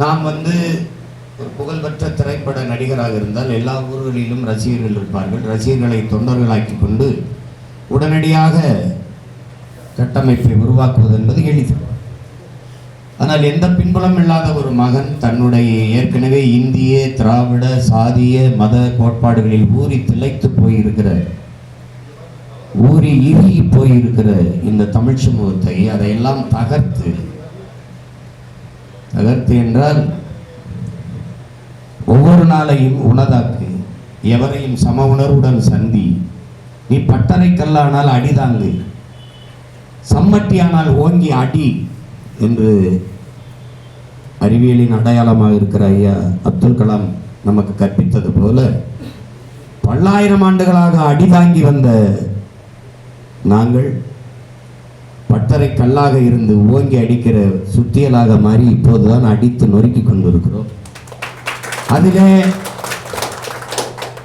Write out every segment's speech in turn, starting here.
நாம் வந்து ஒரு புகழ்பெற்ற திரைப்பட நடிகராக இருந்தால் எல்லா ஊர்களிலும் ரசிகர்கள் இருப்பார்கள். ரசிகர்களை தொண்டர்களாக்கி கொண்டு உடனடியாக கட்டமைப்பை உருவாக்குவது என்பது எளிது. ஆனால் எந்த பின்புலம் இல்லாத ஒரு மகன் தன்னுடைய ஏற்கனவே இந்திய திராவிட சாதிய மத கோட்பாடுகளில் ஊறி திளைத்து போயிருக்கிற ஊறி இறுகி போயிருக்கிற இந்த தமிழ் சமூகத்தை அதையெல்லாம் தகர்த்து அகர்த்தி என்றால் ஒவ்வொரு நாளையும் உனதாக்கு எவரையும் சம உணர்வுடன் சந்தி நீ பட்டறை கல்லானால் அடிதாங்கு சம்மட்டியானால் ஓங்கி அடி என்று அறிவியலின் அடையாளமாக இருக்கிற ஐயா அப்துல் கலாம் நமக்கு கற்பித்தது போல பல்லாயிரம் ஆண்டுகளாக அடிதாங்கி வந்த நாங்கள் பட்டறை கல்லாக இருந்து ஓங்கி அடிக்கிற சுத்தியலாக மாறி இப்போதுதான் அடித்து நொறுக்கி கொண்டிருக்கிறோம். அதிலே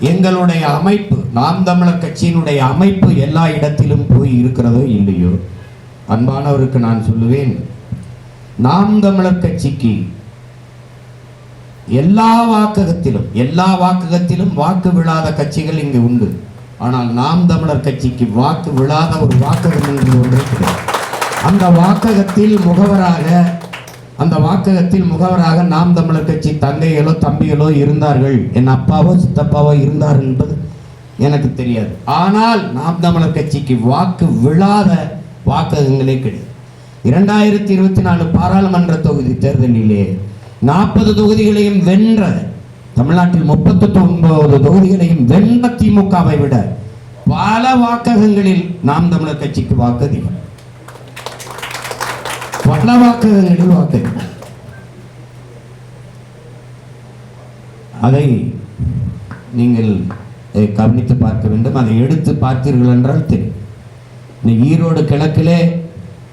எங்களுடைய அமைப்பு நாம் தமிழர் கட்சியினுடைய அமைப்பு எல்லா இடத்திலும் போய் இருக்கிறதோ இல்லையோ? அன்பானவருக்கு நான் சொல்லுவேன் நாம் தமிழர் கட்சிக்கு எல்லா வாக்ககத்திலும் எல்லா வாக்ககத்திலும் வாக்கு விழாத கட்சிகள் இங்கு உண்டு. ஆனால் நாம் தமிழர் கட்சிக்கு வாக்கு விழாத ஒரு வாக்ககம் என்று ஒன்று இருக்கிறது. அந்த வாக்ககத்தில் முகவராக அந்த வாக்ககத்தில் முகவராக நாம் தமிழர் கட்சி தங்கைகளோ தம்பிகளோ இருந்தார்கள். என் அப்பாவோ சித்தப்பாவோ இருந்தார்கள் என்பது எனக்கு தெரியாது. ஆனால் நாம் தமிழர் கட்சிக்கு வாக்கு விழாத வாக்ககங்களே கிடையாது. இரண்டாயிரத்தி இருபத்தி நாலு பாராளுமன்ற தொகுதி தேர்தலிலே நாற்பது தொகுதிகளையும் வென்ற தமிழ்நாட்டில் முப்பத்தி ஒன்பது தொகுதிகளையும் வென்ற திமுகவை விட பல வாக்ககங்களில் நாம் தமிழர் கட்சிக்கு வாக்கு அதிகம். பல வாக்ககங்களில் வாக்கு அதை நீங்கள் கவனித்து பார்க்க வேண்டும். அதை எடுத்து பார்த்தீர்கள் என்றால் தெரியும். இன்னைக்கு ஈரோடு கிழக்கிலே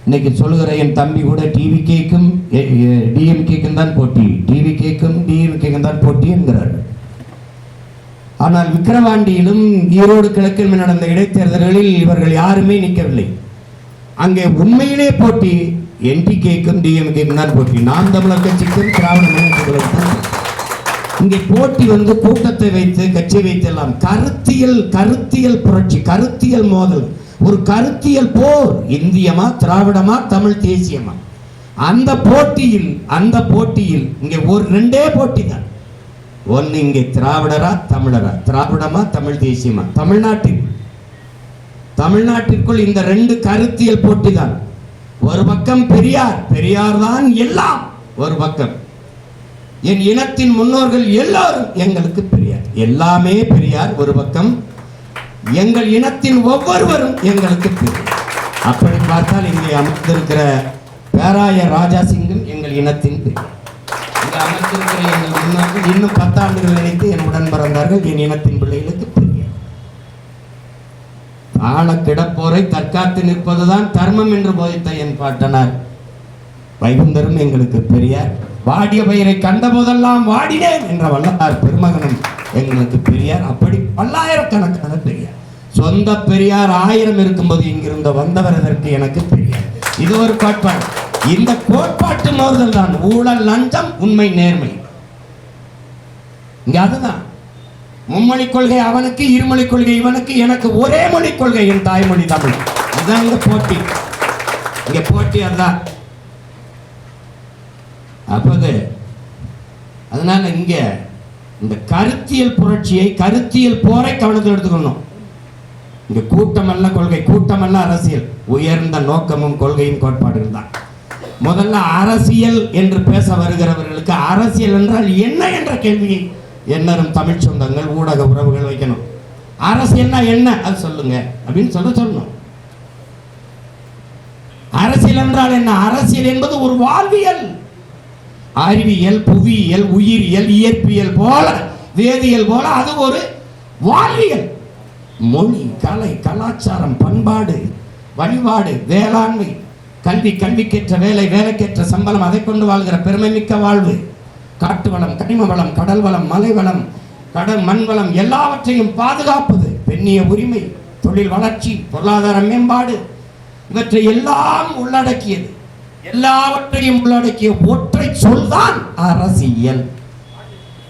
இன்னைக்கு சொல்லுகிற என் தம்பி கூட டிவி கேக்கும் டிஎம்கேக்கும் தான் போட்டி. டிவி கேக்கும் டிஎம்கேக்கும் தான் போட்டி என்கிறார்கள் ஆனால் விக்கிரவாண்டியிலும் ஈரோடு கிழக்கிலும் நடந்த இடைத்தேர்தல்களில் இவர்கள் யாருமே நிற்கவில்லை. அங்கே உண்மையிலே போட்டி என்டிகேக்கும் டிஎம்கேக்கும் தான் போட்டி நாம் தமிழர் கட்சிக்கும் திராவிட முன்னேற்ற தான் இங்கே போட்டி வந்து கூட்டத்தை வைத்து கட்சி வைத்து எல்லாம் கருத்தியல் கருத்தியல் புரட்சி கருத்தியல் மோதல். ஒரு கருத்தியல் போர். இந்தியமா திராவிடமா தமிழ் தேசியமா? அந்த போட்டியில் அந்த போட்டியில் இங்கே ஒரு ரெண்டே போட்டி தான். ஒன்று இங்கே திராவிடரா தமிழரா? திராவிடமா தமிழ் தேசியமா? தமிழ்நாட்டில். தமிழ்நாட்டிற்குள் இந்த ரெண்டு கருத்தியல் போட்டி தான். ஒரு பக்கம் பெரியார் பெரியார் தான் எல்லாம். ஒரு பக்கம் என் இனத்தின் முன்னோர்கள் எல்லாரும் எங்களுக்கு பெரியார். எல்லாமே பெரியார் ஒரு பக்கம் எங்கள் இனத்தின் ஒவ்வொருவரும் எங்களுக்கு பெரியார். அப்படி பார்த்தால் இங்கே அமர்ந்திருக்கிற பேராய ராஜா சிங்கும் எங்கள் இனத்தின் பெரியார். இங்கே அமர்ந்திருக்கிற எங்கள் முன்னோர்கள் இன்னும் பத்தாண்டுகள் நினைத்து என் உடன் பிறந்தார்கள். என் இனத்தின் பிள்ளை ஆன கிடப்போரை தற்காத்து நிற்பதுதான் தர்மம் என்று போதித்த என் பாட்டனார். வைகுந்தரும் எங்களுக்கு பெரியார். வாடிய பயிரை கண்ட போதெல்லாம் வாடினேன் என்ற வல்லத்தார் பெருமகனும் எங்களுக்கு பெரியார். அப்படி பல்லாயிரக்கணக்கான பெரியார். சொந்த பெரியார் ஆயிரம் இருக்கும்போது இங்கிருந்த வந்தவர் அதற்கு எனக்கு பெரியார். இது ஒரு கோட்பாடு. இந்த கோட்பாட்டு மோதல் தான் ஊழல் லஞ்சம் உண்மை நேர்மை. இங்க அதுதான். மும்மொழி கொள்கை அவனுக்கு இருமொழி கொள்கை இவனுக்கு எனக்கு ஒரே மொழி கொள்கை என் தாய்மொழி தமிழ். அதுதான் இங்க போட்டி. இங்க போட்டி அதுதான். அப்போது அதனால இங்க இந்த கருத்தியல் புரட்சியை கருத்தியல் போரை கவனத்தில் எடுத்துக்கணும். இந்த கூட்டமல்ல கொள்கை கூட்டமல்ல அரசியல். உயர்ந்த நோக்கமும் கொள்கையும் கோட்பாடுகள் தான். முதல்ல அரசியல் என்று பேச வருகிறவர்களுக்கு அரசியல் என்றால் என்ன என்ற கேள்வியை என்னரும் தமிழ் சொந்தங்கள் ஊடக உறவுகள் வைக்கணும். அரசியல்னா என்ன அது சொல்லுங்க. அப்படின்னு சொல்ல சொல்லணும். அரசியல் என்றால் என்ன? அரசியல் என்பது ஒரு வாழ்வியல். அறிவியல் புவியியல் உயிரியல் இயற்பியல் போல வேதியியல் போல அது ஒரு வாழ்வியல். மொழி கலை கலாச்சாரம் பண்பாடு வழிபாடு வேளாண்மை கல்வி கல்விக்கேற்ற வேலை வேலைக்கேற்ற சம்பளம் அதை கொண்டு வாழ்கிற பெருமைமிக்க வாழ்வு. காட்டு வளம் கனிம வளம் கடல் வளம் மலை வளம் கடல் மண் வளம் எல்லாவற்றையும் பாதுகாப்பது பெண்ணிய உரிமை தொழில் வளர்ச்சி பொருளாதார மேம்பாடு இவற்றை எல்லாம் உள்ளடக்கியது. எல்லாவற்றையும் உள்ளடக்கிய ஒற்றை சொல்தான் அரசியல்.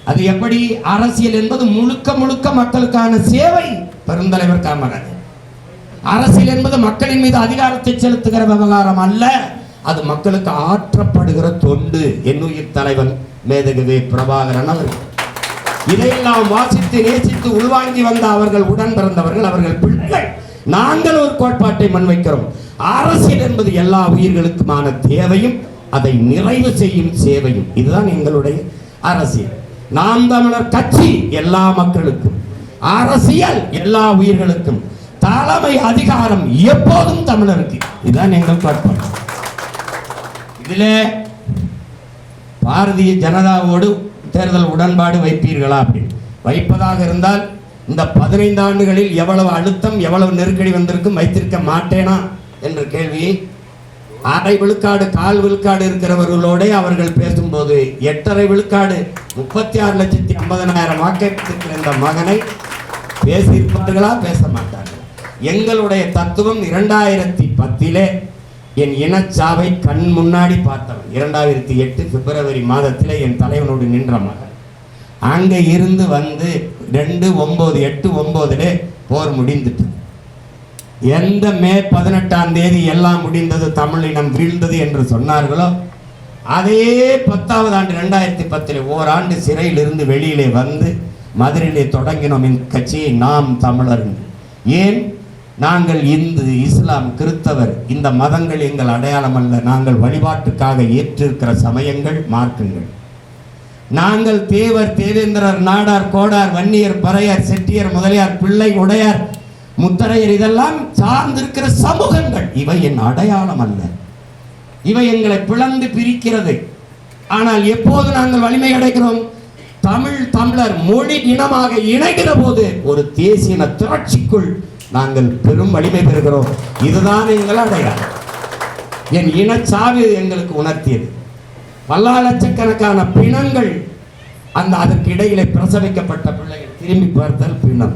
அது எப்படி? அரசியல் என்பது முழுக்க முழுக்க மக்களுக்கான சேவை பெருந்தலைவர் காமராஜர். அரசியல் என்பது மக்களின் மீது அதிகாரத்தை செலுத்துகிற விவகாரம் அல்ல. அது மக்களுக்கு ஆற்றப்படுகிற தொண்டு. என்னுயிர் தலைவன் மேதகவே பிரபாகரன் அவர்கள். இதையெல்லாம் வாசித்து நேசித்து உள்வாங்கி வந்த அவர்கள் உடன் பிறந்தவர்கள் அவர்கள் பிள்ளைகள். நாங்கள் ஒரு கோட்பாட்டை முன்வைக்கிறோம் அரசியல் என்பது எல்லா உயிர்களுக்குமான தேவையும் அதை நிறைவு செய்யும் சேவையும். இதுதான் எங்களுடைய அரசியல். நாம் தமிழர் கட்சி எல்லா மக்களுக்கும் அரசியல் எல்லா உயிர்களுக்கும் தலைமை அதிகாரம் எப்போதும் தமிழருக்கு. இதுதான் எங்கள் கோட்பாடு. இதிலே பாரதிய ஜனதாவோடு தேர்தல் உடன்பாடு வைப்பீர்களா அப்படின்னு வைப்பதாக இருந்தால் இந்த பதினைந்து ஆண்டுகளில் எவ்வளவு அழுத்தம் எவ்வளவு நெருக்கடி வந்திருக்கும் வைத்திருக்க மாட்டேனா என்ற கேள்வி. அரை விழுக்காடு கால் விழுக்காடு இருக்கிறவர்களோட அவர்கள் பேசும்போது எட்டரை விழுக்காடு முப்பத்தி ஆறு லட்சத்தி ஐம்பதனாயிரம் வாக்களித்திருக்கிற இந்த மகனை பேசியிருப்பார்களா பேச மாட்டார்கள்? எங்களுடைய தத்துவம் இரண்டாயிரத்தி பத்திலே என் இனச்சாவை கண் முன்னாடி பார்த்தவன். இரண்டாயிரத்தி எட்டு பிப்ரவரி மாதத்தில் என் தலைவனோடு நின்ற மகன். அங்கே இருந்து வந்து ரெண்டு ஒம்பது எட்டு ஒன்பதுல போர் முடிந்துட்டு. எந்த மே பதினெட்டாம் தேதி எல்லாம் முடிந்தது தமிழினம் வீழ்ந்தது என்று சொன்னார்களோ அதே பத்தாவது ஆண்டு ரெண்டாயிரத்தி பத்தில் ஓராண்டு சிறையிலிருந்து வெளியிலே வந்து மதுரையிலே தொடங்கினோம். என் கட்சியை நாம் தமிழர் ஏன்? நாங்கள் இந்து இஸ்லாம் கிறித்தவர் இந்த மதங்கள் எங்கள் அடையாளம் அல்ல. நாங்கள் வழிபாட்டுக்காக ஏற்றிருக்கிற சமயங்கள் மார்க்கங்கள். நாங்கள் தேவர் தேவேந்திரர் நாடார் கோடார் வன்னியர் பறையர் செட்டியர் முதலியார் பிள்ளை உடையார் முத்தரையர் இதெல்லாம் சார்ந்திருக்கிற சமூகங்கள். இவை என் அடையாளம் அல்ல. இவை எங்களை பிளந்து பிரிக்கிறது. ஆனால் எப்போது நாங்கள் வலிமை அடைகிறோம்? தமிழ் தமிழர் மொழி இனமாக இணைகிற போது ஒரு தேசிய திரட்சிக்குள் நாங்கள் பெரும் வலிமை பெறுகிறோம். இதுதான் எங்கள் அடையாளம். என் இனச்சாவு எங்களுக்கு உணர்த்தியது. பல லட்சக்கணக்கான பிணங்கள் அந்த அதற்கு இடையில பிரசவிக்கப்பட்ட பிள்ளைகள் திரும்பி பார்த்தல் பிணம்.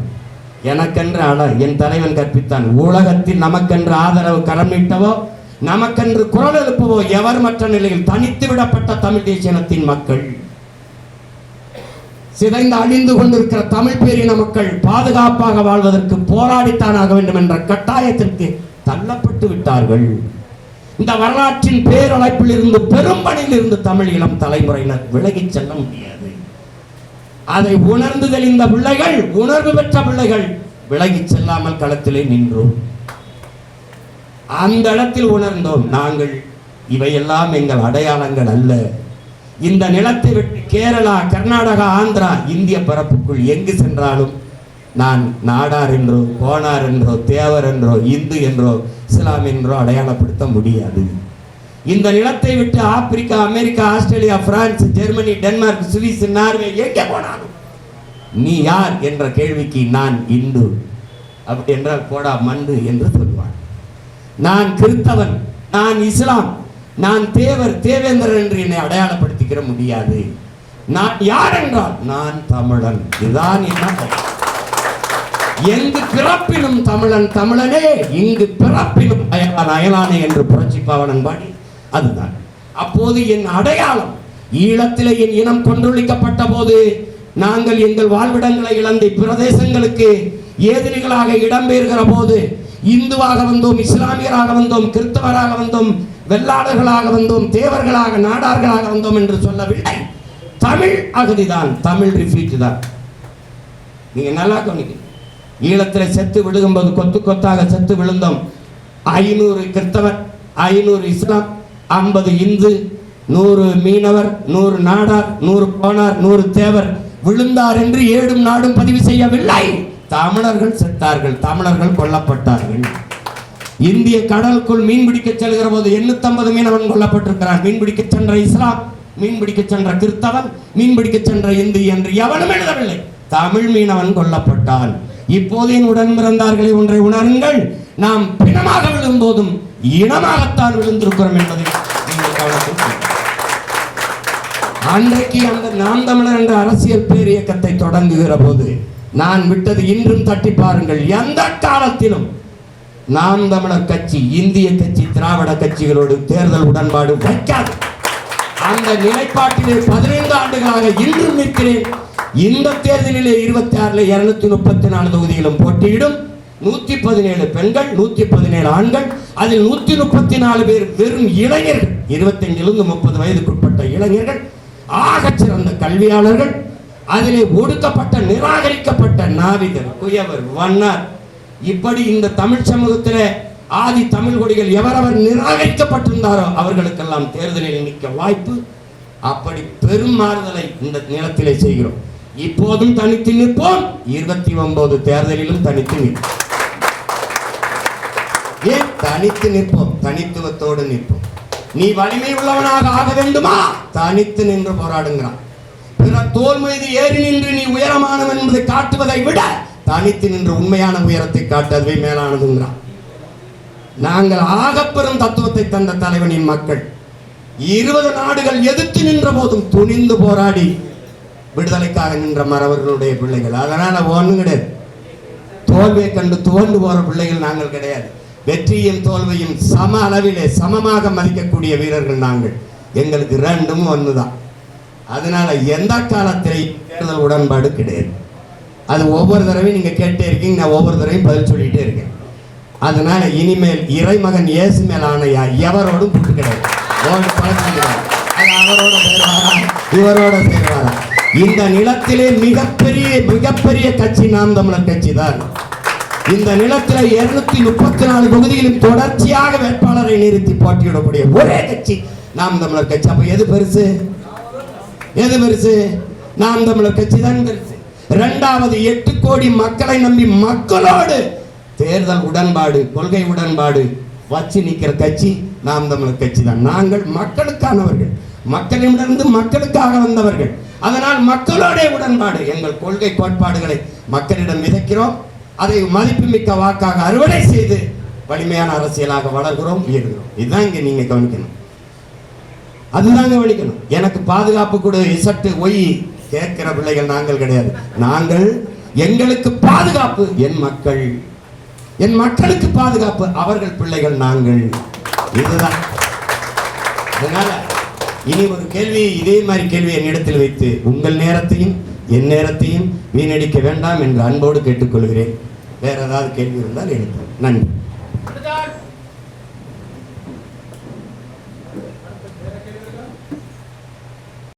எனக்கென்று அட என் தலைவன் கற்பித்தான் உலகத்தில் நமக்கென்று ஆதரவு கரம் நமக்கென்று குரல் எழுப்பவோ எவர் மற்ற நிலையில் தனித்து விடப்பட்ட தமிழ் தேசியனத்தின் மக்கள். சிதைந்து அழிந்து கொண்டிருக்கிற தமிழ் பேரின மக்கள் பாதுகாப்பாக வாழ்வதற்கு போராடித்தான் ஆக வேண்டும் என்ற கட்டாயத்திற்கு தள்ளப்பட்டு விட்டார்கள். இந்த வரலாற்றின் பேரழைப்பில் இருந்து பெரும்பணியில் இருந்து தமிழ் இளம் தலைமுறையினர் விலகிச் செல்ல முடியாது. அதை உணர்ந்து தெளிந்த பிள்ளைகள் உணர்வு பெற்ற பிள்ளைகள் விலகிச் செல்லாமல் களத்திலே நின்றோம். அந்த இடத்தில் உணர்ந்தோம் நாங்கள் இவையெல்லாம் எங்கள் அடையாளங்கள் அல்ல. இந்த நிலத்தை விட்டு கேரளா கர்நாடகா ஆந்திரா இந்திய பரப்புக்குள் எங்கு சென்றாலும் நான் நாடார் என்றோ கோனார் என்றோ தேவர் என்றோ இந்து என்றோ இஸ்லாம் என்றோ அடையாளப்படுத்த முடியாது. இந்த நிலத்தை விட்டு Africa America Australia France Germany Denmark Swiss Norway எங்கே போனாலும் நீ யார் என்ற கேள்விக்கு நான் இந்து அப்படி என்றால் போடா மண்டு என்று சொல்வான் நான் கிறித்தவன் நான் இஸ்லாம் நான் தேவர் தேவேந்திரன் என்று என்னை அடையாளப்படுத்த அடையாளப்படுத்திக்கிற முடியாது. நான் யார் என்றால் நான் தமிழன். இதுதான் என்ன எங்கு பிறப்பினும் தமிழன் தமிழனே இங்கு பிறப்பினும் அயலான் அயலானே என்று புரட்சி பாவனன் பாடி அதுதான். அப்போது என் அடையாளம் ஈழத்திலே என் இனம் கொன்றொழிக்கப்பட்ட போது நாங்கள் எங்கள் வாழ்விடங்களை இழந்த பிரதேசங்களுக்கு ஏதிரிகளாக இடம்பெறுகிற போது இந்துவாக வந்தோம் இஸ்லாமியராக வந்தோம் கிறிஸ்தவராக வந்தோம் வெள்ளாளர்களாக வந்தோம் தேவர்களாக நாடார்களாக வந்தோம் என்று சொல்லவில்லை. தமிழ் அகதிதான் தமிழ் ரிஃப்யூஜ் தான். நீங்க நல்லா கவனிக்கணும் ஈழத்தில் செத்து விழுகும்போது கொத்து கொத்தாக செத்து விழுந்தோம். ஐநூறு கிறிஸ்தவர் ஐநூறு இஸ்லாம் ஐம்பது இந்து நூறு மீனவர் நூறு நாடார் நூறு போனார் நூறு தேவர் விழுந்தார் என்று ஏடும் நாடும் பதிவு செய்யவில்லை. தமிழர்கள் செத்தார்கள் தமிழர்கள் கொல்லப்பட்டார்கள். இந்திய கடலுக்குள் மீன் பிடிக்க செல்கிற போது 850 மீனவன் கொல்லப்பட்டிருக்கிறார் மீன்பிடிக்க சென்ற இஸ்லாம் மீன் பிடிக்க சென்ற கிறிஸ்தவன் மீன்பிடிக்க சென்ற இந்து என்று எவனும் எழுதவில்லை. தமிழ் மீனவன் கொல்லப்பட்டான். இப்போது என் உடன் பிறந்தார்களை ஒன்றை உணருங்கள். நாம் பிணமாக விழும்போதும் இனமாகத்தான் விழுந்திருக்கிறோம் என்பதை அன்றைக்கு அந்த நாம் தமிழர் என்ற அரசியல் பேரியக்கத்தை தொடங்குகிற போது நான் விட்டது இன்றும் தட்டி பாருங்கள். எந்த காலத்திலும் நாம் தமிழர் கட்சி இந்திய கட்சி திராவிட கட்சிகளோடு தேர்தல் உடன்பாடு வைக்காது. அந்த நிலைப்பாட்டிலே பதினைந்து ஆண்டுகளாக இன்றும் நிற்கிறேன். இந்த தேர்தலிலே இருபத்தி ஆறுல இருநூத்தி முப்பத்தி நாலு தொகுதிகளும் போட்டியிடும். நூத்தி பதினேழு பெண்கள் நூத்தி பதினேழு ஆண்கள். அதில் நூத்தி முப்பத்தி நாலு பேர் வெறும் இளைஞர்கள். இருபத்தஞ்சிலிருந்து முப்பது வயதுக்குட்பட்ட இளைஞர்கள். ஆகச் சிறந்த கல்வியாளர்கள். அதிலே ஒடுக்கப்பட்ட நிராகரிக்கப்பட்ட நாவிதர் குயவர் வண்ணார் இப்படி இந்த தமிழ் சமூகத்திலே ஆதி தமிழ் கொடிகள் எவரவர் நிராகரிக்கப்பட்டிருந்தாரோ அவர்களுக்கெல்லாம் தேர்தலில் நிற்க வாய்ப்பு. அப்படி பெரும் மாறுதலை இந்த நிலத்திலே செய்கிறோம். இப்போதும் தனித்து நிற்போம். இருபத்தி ஒன்பது தேர்தலிலும் தனித்து நிற்போம். ஏன்? தனித்து நிற்போம். தனித்துவத்தோடு நிற்போம். நீ வலிமை உள்ளவனாக ஆக வேண்டுமா? தனித்து நின்று போராடுங்கிறான். பிற தோல் மீது ஏறி நின்று நீ உயரமானவன் என்பதை காட்டுவதை விட தனித்து நின்று உண்மையான உயரத்தை காட்டு அதுவே மேலானதுங்கிறான். நாங்கள் ஆகப்பெரும் தத்துவத்தை தந்த தலைவனின் மக்கள் இருபது நாடுகள் எதிர்த்து நின்ற போதும் துணிந்து போராடி விடுதலைக்காக நின்ற மறவர்களுடைய பிள்ளைகள். அதனால ஒன்றும் கிடையாது. தோல்வியை கண்டு துவண்டு போற பிள்ளைகள் நாங்கள் கிடையாது. வெற்றியும் தோல்வியும் சம அளவிலே சமமாக மதிக்கக்கூடிய வீரர்கள் நாங்கள். எங்களுக்கு ரெண்டும் ஒண்ணுதான். அதனால எந்த காலத்திலே தேர்தல் உடன்பாடு கிடையாது. அது ஒவ்வொரு தடவையும் நீங்கள் கேட்டே இருக்கீங்க நான் ஒவ்வொரு தடவையும் பதில் சொல்லிகிட்டே இருக்கேன். அதனால் இனிமேல் இறைமகன் இயேசு மேல் எவரோடும் புட்டு கிடையாது. ஓடு அவரோட சேருவாரா? இவரோட சேருவாரா? இந்த நிலத்திலே மிகப்பெரிய மிகப்பெரிய கட்சி நாம் தமிழர் கட்சி தான் இந்த நிலத்தில் இருநூத்தி முப்பத்தி நாலு தொகுதியிலும் தொடர்ச்சியாக வேட்பாளரை நிறுத்தி போட்டியிடக்கூடிய ஒரே கட்சி நாம் தமிழர் கட்சி. அப்ப எது பெருசு? எது பெருசு? நாம் தமிழர் கட்சி தான் பெருசு. இரண்டாவது எட்டு கோடி மக்களை நம்பி மக்களோடு தேர்தல் உடன்பாடு கொள்கை உடன்பாடு வச்சு நிற்கிற கட்சி நாம் தமிழர் கட்சி தான். நாங்கள் மக்களுக்கானவர்கள். மக்களிடமிருந்து மக்களுக்காக வந்தவர்கள். அதனால் மக்களோட உடன்பாடு. எங்கள் கொள்கை கோட்பாடுகளை மக்களிடம் விதைக்கிறோம். அதை மதிப்புமிக்க வாக்காக அறுவடை செய்து வலிமையான அரசியலாக வளர்கிறோம் உயர்கிறோம். இதுதான் இங்கே நீங்க கவனிக்கணும். அதுதாங்க வலிக்கணும் எனக்கு பாதுகாப்பு கொடு இசட்டு ஒய் கேட்கிற பிள்ளைகள் நாங்கள் கிடையாது. நாங்கள் எங்களுக்கு பாதுகாப்பு. என் மக்கள் என் மக்களுக்கு பாதுகாப்பு. அவர்கள் பிள்ளைகள் நாங்கள். இதுதான். அதனால இனி ஒரு கேள்வி இதே மாதிரி கேள்வி என்னிடத்தில் வைத்து உங்கள் நேரத்தையும் என் நேரத்தையும் வீணடிக்க வேண்டாம் என்று அன்போடு கேட்டுக்கொள்கிறேன். வேற ஏதாவது கேள்வி இருந்தால் எழுப்போம் நன்றி.